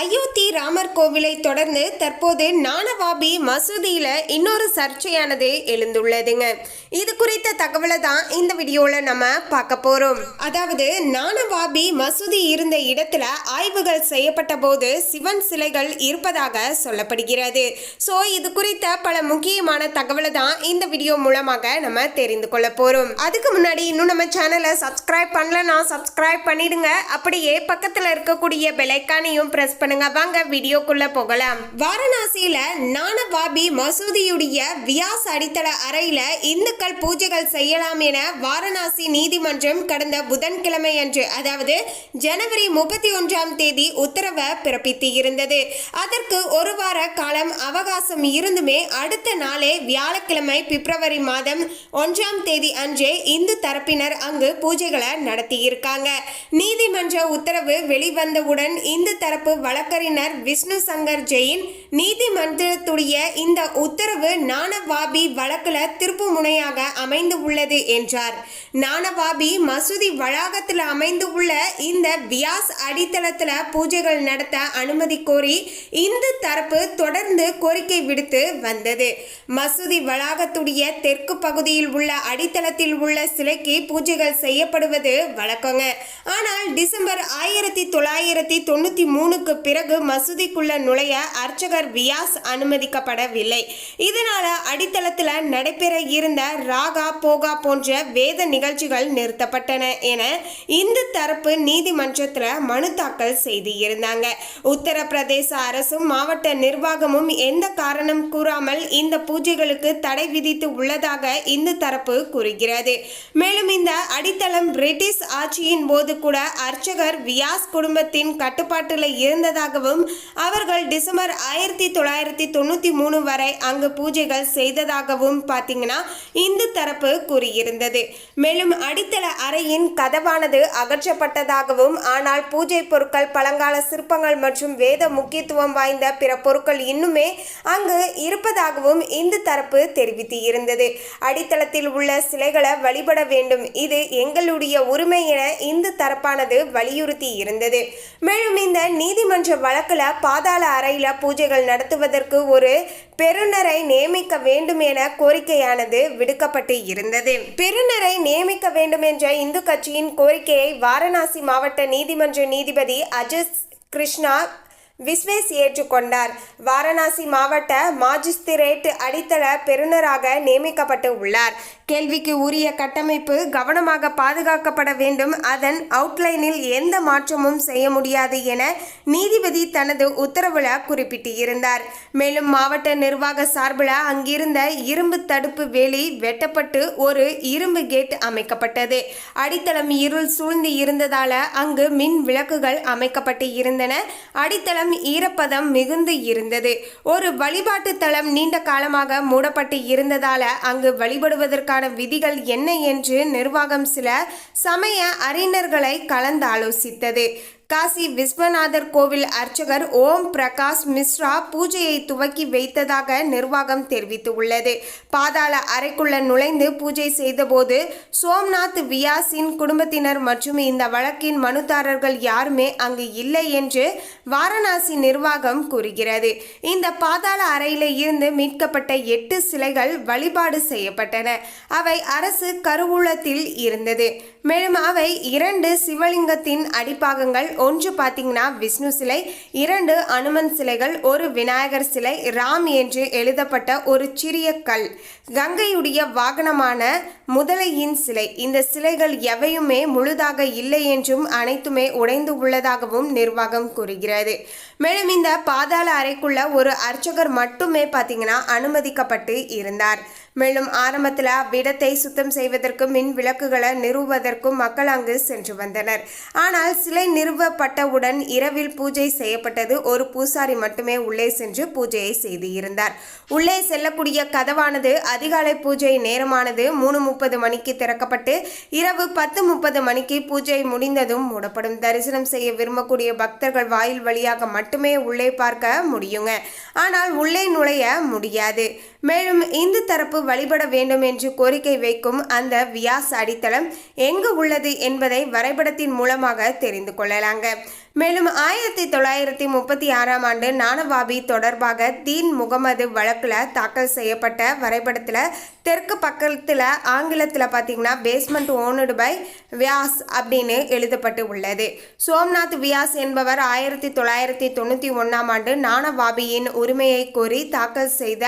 அயோத்தி ராமர் கோவிலை தொடர்ந்து தற்போது நானவாபி மசூதியில இன்னொரு சர்ச்சையானது எழுந்துள்ளதுங்க. இது குறித்த தகவலை தான் இந்த வீடியோல நம்ம பார்க்க போறோம். அதாவது நானவாபி மசூதி இருந்த இடத்துல ஆய்வுகள் செய்யப்பட்ட போது சிவன் சிலைகள் இருப்பதாக சொல்லப்படுகிறது. ஸோ இது குறித்த பல முக்கியமான தகவலை தான் இந்த வீடியோ மூலமாக நம்ம தெரிந்து கொள்ள போறோம். அதுக்கு முன்னாடி இன்னும் நம்ம சேனலை சப்ஸ்கிரைப் பண்ணலன்னா சப்ஸ்கிரைப் பண்ணிடுங்க. அப்படியே பக்கத்துல இருக்கக்கூடிய பெலைக்கானையும் பிரஸ் பண்ணுங்க. வாங்க வீடியோக்குள்ள போகலாம். வாரணாசியில நானவாபி மசூதியுடைய வியாஸ் அடித்தள அறையில இந்துக்கள் பூஜைகள் செய்யலாம் என வாரணாசி நீதிமன்றம் கடந்த புதன்கிழமை அன்று அதாவது ஜனவரி முப்பத்தி ஒன்றாம் தேதி உத்தரவை பிறப்பித்து இருந்தது அதற்கு ஒரு வார காலம் அவகாசம் இருந்துமே அடுத்த நாளே வியாழக்கிழமை பிப்ரவரி மாதம் ஒன்றாம் தேதி அன்றே இந்து தரப்பினர் அங்கு பூஜைகளை நடத்தியிருக்காங்க. நீதிமன்ற உத்தரவு வெளிவந்தவுடன் இந்து தரப்பு வழக்கறிஞர் விஷ்ணு சங்கர் ஜெயின் நீதிமன்றத்துடைய இந்த உத்தரவு நானவாபி வழக்கில் திருப்பு முனையாக அமைந்து உள்ளது என்றார். நானவாபி மசூதி வளாகத்தில் அமைந்து உள்ள இந்த வியாஸ் அடித்தளத்தில் பூஜைகள் நடத்த அனுமதி கோரி இந்து தரப்பு தொடர்ந்து கோரிக்கை விடுத்து வந்தது. மசூதி வளாகத்துடைய தெற்கு பகுதியில் உள்ள அடித்தளத்தில் உள்ள சிலைக்கு பூஜைகள் செய்யப்படுவது வழக்கங்க. ஆனால் டிசம்பர் ஆயிரத்தி தொள்ளாயிரத்தி தொண்ணூற்றி மூணுக்கு பிறகு மசூதிக்குள்ள நுழைய அர்ச்சகர் வியாஸ் அனுமதிக்கப்படவில்லை. இதனால அடித்தளத்தில் நடைபெற இருந்த ராகா போகா போன்ற வேத நிகழ்ச்சிகள் நிறுத்தப்பட்டன என இந்து தரப்பு நீதிமன்றத்தில் மனு தாக்கல் செய்து இருந்தாங்க உத்தரப்பிரதேச அரசும் மாவட்ட நிர்வாகமும் எந்த காரணம் கூறாமல் இந்த பூஜைகளுக்கு தடை விதித்து உள்ளதாக இந்து தரப்பு கூறுகிறது. மேலும் இந்த அடித்தளம் பிரிட்டிஷ் ஆட்சியின் போது கூட அர்ச்சகர் வியாஸ் குடும்பத்தின் கட்டுப்பாட்டில் இருந்ததாகவும் அவர்கள் டிசம்பர் ஆயிரத்தி தொள்ளாயிரத்தி தொண்ணூற்றி மூணு வரை அங்கு பூஜைகள் செய்ததாகவும் பார்த்தீங்கன்னா இந்து தரப்பு கூறியிருந்தது. மேலும் அடித்தள அறையின் கதவானது அகற்றப்பட்டதாகவும் ஆனால் பூஜை பொருட்கள் பழங்கால சிற்பங்கள் மற்றும் வேத முக்கியத்துவம் வாய்ந்த பிற பொருட்கள் இன்னுமே அங்கு இருப்பதாகவும் இந்து தரப்பு தெரிவித்து இருந்தது அடித்தளத்தில் உள்ள சிலைகளை வழிபட வேண்டும். இது எங்களுடைய உரிமை என இந்து தரப்பானது வலியுறுத்தி இருந்தது மேலும் இந்த நீதிமன்ற வழக்குல பாதாள அறையில பூஜைகள் நடத்துவதற்கு ஒரு பெருநரை நியமிக்க வேண்டும் என கோரிக்கையானது விடுக்கப்பட்டு இருந்தது. பெருநரை நியமிக்க வேண்டும் என்ற இந்து கட்சியின் கோரிக்கையை வாரணாசி மாவட்ட நீதிமன்ற நீதிபதி அஜித் கிருஷ்ணா விஸ்வேஸ் ஏற்றுக்கொண்டார். வாரணாசி மாவட்ட மாஜிஸ்திரேட் அடித்தள பெறுநராக நியமிக்கப்பட்டு உள்ளார். கேள்விக்கு உரிய கட்டமைப்பு கவனமாக பாதுகாக்கப்பட வேண்டும். அதன் அவுட்லைனில் எந்த மாற்றமும் செய்ய முடியாது என நீதிபதி தனது உத்தரவுல குறிப்பிட்டிருந்தார் மேலும் மாவட்ட நிர்வாக சார்பில் அங்கிருந்த இரும்பு தடுப்பு வேலி வெட்டப்பட்டு ஒரு இரும்பு கேட் அமைக்கப்பட்டது. அடித்தளம் இருள் சூழ்ந்து இருந்ததால அங்கு மின் விளக்குகள் அமைக்கப்பட்டு இருந்தன. அடித்தளம் ஈரப்பதம் மிகுந்து இருந்தது. ஒரு வழிபாட்டு தளம் நீண்ட காலமாக மூடப்பட்டு இருந்ததால அங்கு வழிபடுவதற்கான விதிகள் என்ன என்று நிர்வாகம் சில சமய அறிஞர்களை கலந்தாலோசித்தது. காசி விஸ்வநாதர் கோவில் அர்ச்சகர் ஓம் பிரகாஷ் மிஸ்ரா பூஜையை துவக்கி வைத்ததாக நிர்வாகம் தெரிவித்துள்ளது. பாதாள அறைக்குள்ள நுழைந்து பூஜை செய்தபோது சோம்நாத் வியாஸின் குடும்பத்தினர் மற்றும் இந்த வழக்கின் மனுதாரர்கள் யாருமே அங்கு இல்லை என்று வாரணாசி நிர்வாகம் கூறுகிறது. இந்த பாதாள அறையில இருந்து மீட்கப்பட்ட எட்டு சிலைகள் வழிபாடு செய்யப்பட்டன. அவை அரசு கருவூலத்தில் இருந்தது. மேலும் அவை இரண்டு சிவலிங்கத்தின் அடிப்பாகங்கள் ஒன்று பார்த்தீங்கன்னா விஷ்ணு சிலை இரண்டு அனுமன் சிலைகள் ஒரு விநாயகர் சிலை ராம் என்று எழுதப்பட்ட ஒரு சிறிய கல். கங்கையுடைய வாகனமான முதலையின் சிலை. இந்த சிலைகள் எவையுமே முழுதாக இல்லை என்றும் அனைத்துமே உடைந்து உள்ளதாகவும் நிர்வாகம் கூறுகிறது. மேலும் இந்த பாதாள அறைக்குள்ள ஒரு அர்ச்சகர் மட்டுமே பார்த்தீங்கன்னா அனுமதிக்கப்பட்டு இருந்தார். மேலும் ஆரம்பத்தில் அவ்விடத்தை சுத்தம் செய்வதற்கும் மின் விளக்குகளை நிறுவுவதற்கும் மக்கள் அங்கு சென்று வந்தனர். ஆனால் சிலை நிறுவப்பட்டவுடன் இரவில் பூஜை செய்யப்பட்டது. ஒரு பூசாரி மட்டுமே உள்ளே சென்று பூஜையை செய்து இருந்தார் உள்ளே செல்லக்கூடிய கதவானது அதிகாலை பூஜை நேரமானது மூணு முப்பது மணிக்கு திறக்கப்பட்டு இரவு பத்து முப்பது மணிக்கு பூஜை முடிந்ததும் மூடப்படும். தரிசனம் செய்ய விரும்பக்கூடிய பக்தர்கள் வாயில் வழியாக மட்டுமே உள்ளே பார்க்க முடியுங்க. ஆனால் உள்ளே நுழைய முடியாது. மேலும் இந்து தரப்பு வழிபட வேண்டும் என்று கோரிக்கை வைக்கும் அந்த வியாஸ் அடித்தளம் எங்கு உள்ளது என்பதை வரைபடத்தின் மூலமாக தெரிந்து கொள்ளலாங்க. மேலும் ஆயிரத்தி தொள்ளாயிரத்தி முப்பத்தி ஆறாம் ஆண்டு நானவாபி தொடர்பாக தீன் முகமது வழக்கில் தாக்கல் செய்யப்பட்ட வரைபடத்தில் தெற்கு பக்கத்தில் ஆங்கிலத்தில் பார்த்தீங்கன்னா பேஸ்மெண்ட் ஓனடு பை வியாஸ் அப்படின்னு எழுதப்பட்டு உள்ளது. சோம்நாத் வியாஸ் என்பவர் ஆயிரத்தி தொள்ளாயிரத்தி தொண்ணூற்றி ஒன்றாம் ஆண்டு நானவாபியின் உரிமையை கோரி தாக்கல் செய்த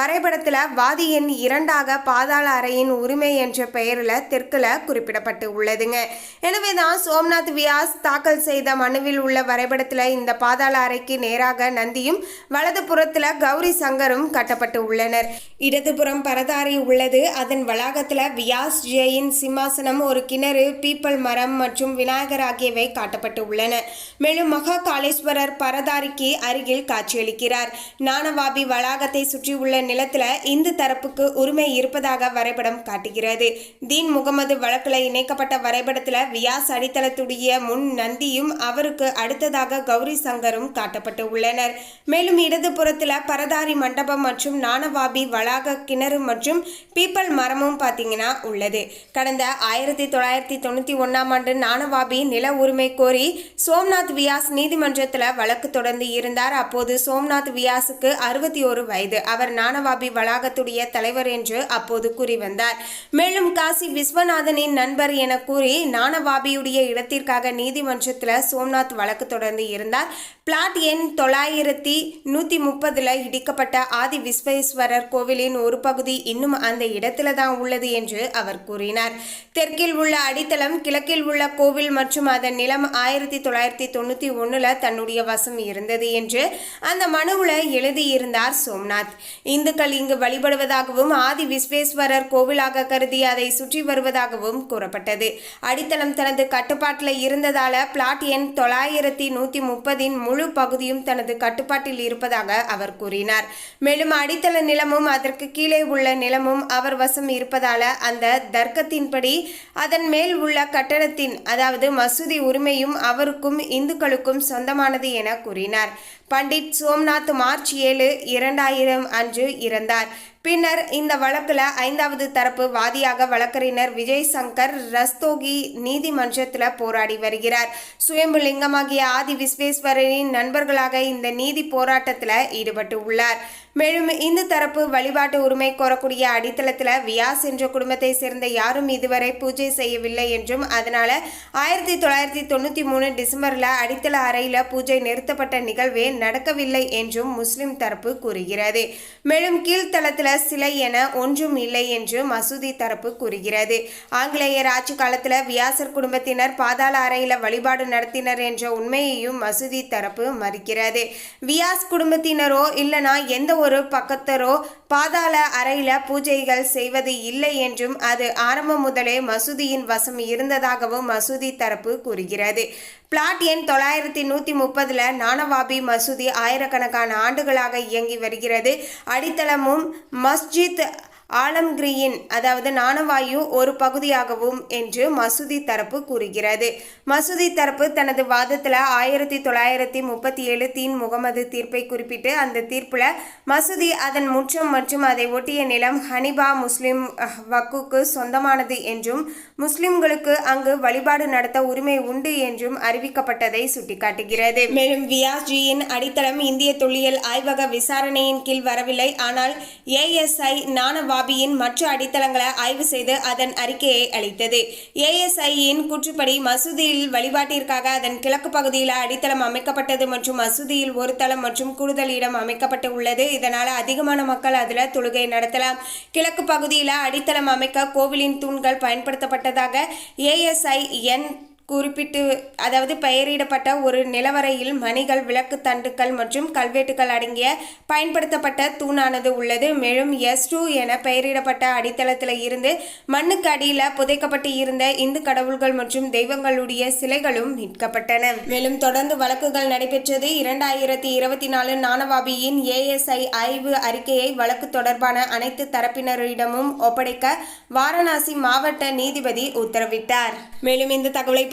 வரைபடத்தில் வாதியின் இரண்டாக பாதாள அறையின் உரிமை என்ற பெயரில் தெற்கில் குறிப்பிடப்பட்டு உள்ளதுங்க. எனவே தான் சோம்நாத் வியாஸ் தாக்கல் செய்த மனு மனுவில் உள்ள வரைபடத்தில் இந்த பாதாள அறைக்கு நேராக நந்தியும் வலது புறத்தில் கௌரி சங்கரும் கட்டப்பட்டு உள்ளனர். இடதுபுறம் பரதாரி உள்ளது. அதன் வளாகத்தில் வியாஸ் ஜெயின் சிம்மாசனம் ஒரு கிணறு பீப்பல் மரம் மற்றும் விநாயகர் ஆகியவை காட்டப்பட்டு உள்ளன. மேலும் மகா காளேஸ்வரர் பரதாரிக்கு அருகில் காட்சியளிக்கிறார். நானவாபி வளாகத்தை சுற்றியுள்ள நிலத்தில் இந்து தரப்புக்கு உரிமை இருப்பதாக வரைபடம் காட்டுகிறது. தீன் முகமது வழக்கில் இணைக்கப்பட்ட வரைபடத்தில் வியாஸ் அடித்தளத்துடைய முன் நந்தியும் அவருக்கு அவருக்கு அடுத்ததாக கௌரி சங்கரும் காட்டப்பட்டு உள்ளனர் மேலும் இடதுபுறத்தில் பரதாரி மண்டபம் மற்றும் நானவாபி வளாக கிணறு மற்றும் பீப்பல் மரமும் பார்த்தீங்கன்னா உள்ளது. கடந்த ஆயிரத்தி தொள்ளாயிரத்தி தொண்ணூற்றி ஒன்றாம் ஆண்டு நானவாபி நில உரிமை கோரி சோம்நாத் வியாஸ் நீதிமன்றத்தில் வழக்கு தொடர்ந்து இருந்தார். அப்போது சோம்நாத் வியாஸுக்கு அறுபத்தி ஒரு வயது. அவர் நானவாபி வளாகத்துடைய தலைவர் என்று அப்போது கூறி வந்தார். மேலும் காசி விஸ்வநாதனின் நண்பர் என கூறி நானவாபியுடைய இடத்திற்காக நீதிமன்றத்தில் சோம்நாத் வழக்கு தொடர்ந்து இருந்தார். பிளாட் எண் தொள்ளாயிரத்தி நூற்றி முப்பதில் இடிக்கப்பட்ட ஆதி விஸ்வேஸ்வரர் கோவிலின் ஒரு பகுதி இன்னும் அந்த இடத்துல தான் உள்ளது என்று அவர் கூறினார். தெற்கில் உள்ள அடித்தளம் கிழக்கில் உள்ள கோவில் மற்றும் அதன் நிலம் ஆயிரத்தி தொள்ளாயிரத்தி தொண்ணூற்றி ஒன்றில் தன்னுடைய வசம் இருந்தது என்று அந்த மனுவில் எழுதியிருந்தார் சோம்நாத். இந்துக்கள் இங்கு வழிபடுவதாகவும் ஆதி விஸ்வேஸ்வரர் கோவிலாக கருதி அதை சுற்றி வருவதாகவும் கூறப்பட்டது. அடித்தளம் தனது கட்டுப்பாட்டில் இருந்ததால பிளாட் எண் தொள்ளாயிரத்தி நூற்றி முப்பதின் முழு பகுதியும் தனது கட்டுப்பாட்டில் இருப்பதாக அவர் கூறினார். மேலும் அடித்தள நிலமும் அதற்கு கீழே உள்ள நிலமும் அவர் வசம் இருப்பதால அந்த தர்க்கத்தின்படி அதன் மேல் உள்ள கட்டடத்தின் அதாவது மசூதி உரிமையும் அவருக்கும் இந்துக்களுக்கும் சொந்தமானது என கூறினார். பண்டிட் சோம்நாத் மார்ச் ஏழு இரண்டாயிரம் அன்று இறந்தார். பின்னர் இந்த வழக்கில் ஐந்தாவது தரப்பு வாதியாக வழக்கறிஞர் விஜய் சங்கர் ரஸ்தோகி நீதிமன்றத்தில் போராடி வருகிறார். சுயம்பு லிங்கமாகிய ஆதி விஸ்வேஸ்வரரின் நண்பர்களாக இந்த நீதி போராட்டத்தில் ஈடுபட்டு உள்ளார். மேலும் இந்து தரப்பு வழிபாட்டு உரிமை கோரக்கூடிய அடித்தளத்தில் வியாஸ் என்ற குடும்பத்தை சேர்ந்த யாரும் இதுவரை பூஜை செய்யவில்லை என்றும் அதனால ஆயிரத்தி தொள்ளாயிரத்தி தொண்ணூற்றி மூணு டிசம்பரில் அடித்தள அறையில் பூஜை நிறுத்தப்பட்ட நிகழ்வே நடக்கவில்லை என்றும் முஸ்லிம் தரப்பு கூறுகிறது. மேலும் கீழ்த்தளத்தில் சிலை என ஒன்றும் இல்லை என்று மசூதி தரப்பு கூறுகிறது. ஆங்கிலேயர் ஆட்சி காலத்தில் வியாசர் குடும்பத்தினர் பாதாள அறையில் வழிபாடு நடத்தினர் என்ற உண்மையையும் மசூதி தரப்பு மறுக்கிறது. வியாஸ் குடும்பத்தினரோ இல்லைனா எந்த ஒரு பக்கத்தரோ பாதாள அறையில பூஜைகள் செய்வது இல்லை என்றும் அது ஆரம்பம் முதலே மசூதியின் வசம் இருந்ததாகவும் மசூதி தரப்பு கூறுகிறது. பிளாட் எண் தொள்ளாயிரத்தி நூற்றி முப்பதில் நானவாபி மசூதி ஆயிரக்கணக்கான ஆண்டுகளாக இயங்கி வருகிறது. அடித்தளமும் மஸ்ஜித் ஆலம்கிரியின் அதாவது நாணவாயு ஒரு பகுதியாகவும் என்று மசூதி தரப்பு கூறுகிறது. மசூதி தரப்பு தனது வாதத்தில் ஆயிரத்தி தொள்ளாயிரத்தி முப்பத்தி ஏழு தீன் முகமது தீர்ப்பை குறிப்பிட்டு அந்த தீர்ப்பில் மசூதி அதன் முற்றம் மற்றும் அதை ஒட்டிய நிலம் ஹனிபா முஸ்லிம் வக்குக்கு சொந்தமானது என்றும் முஸ்லிம்களுக்கு அங்கு வழிபாடு நடத்த உரிமை உண்டு என்றும் அறிவிக்கப்பட்டதை சுட்டிக்காட்டுகிறது. மேலும் வியாஸ்ஜியின் அடித்தளம் இந்திய தொல்லியல் ஆய்வக விசாரணையின் கீழ் வரவில்லை. ஆனால் ஏஎஸ்ஐ நானவாபியின் மற்ற அடித்தளங்களை ஆய்வு செய்து அதன் அறிக்கையை அளித்தது. ஏஎஸ்ஐயின் கூற்றுப்படி மசூதியில் வழிபாட்டிற்காக அதன் கிழக்கு பகுதியில் அடித்தளம் அமைக்கப்பட்டது மற்றும் மசூதியில் ஒரு தளம் மற்றும் கூடுதல் இடம் அமைக்கப்பட்டு உள்ளது. இதனால் அதிகமான மக்கள் அதில் தொழுகை நடத்தலாம். கிழக்கு பகுதியில் அடித்தளம் அமைக்க கோவிலின் தூண்கள் பயன்படுத்தப்பட்டதாக ஏஎஸ்ஐஎன் குறிப்பிட்டு அதாவது பெயரிடப்பட்ட ஒரு நிலவரையில் மணிகள் விளக்கு தண்டுகள் மற்றும் கல்வெட்டுகள் அடங்கிய பயன்படுத்தப்பட்ட தூணானது உள்ளது. மேலும் எஸ் டூ என பெயரிடப்பட்ட அடித்தளத்தில் இருந்து மண்ணுக்கு அடியில் புதைக்கப்பட்டு இருந்த இந்து கடவுள்கள் மற்றும் தெய்வங்களுடைய சிலைகளும் மீட்கப்பட்டன. மேலும் தொடர்ந்து வழக்குகள் நடைபெற்றது. இரண்டாயிரத்தி இருபத்தி நாலு நானவாபியின் ஏஎஸ்ஐ ஆய்வு அறிக்கையை வழக்கு தொடர்பான அனைத்து தரப்பினரிடமும் ஒப்படைக்க வாரணாசி மாவட்ட நீதிபதி உத்தரவிட்டார். மேலும் இந்த தகவலை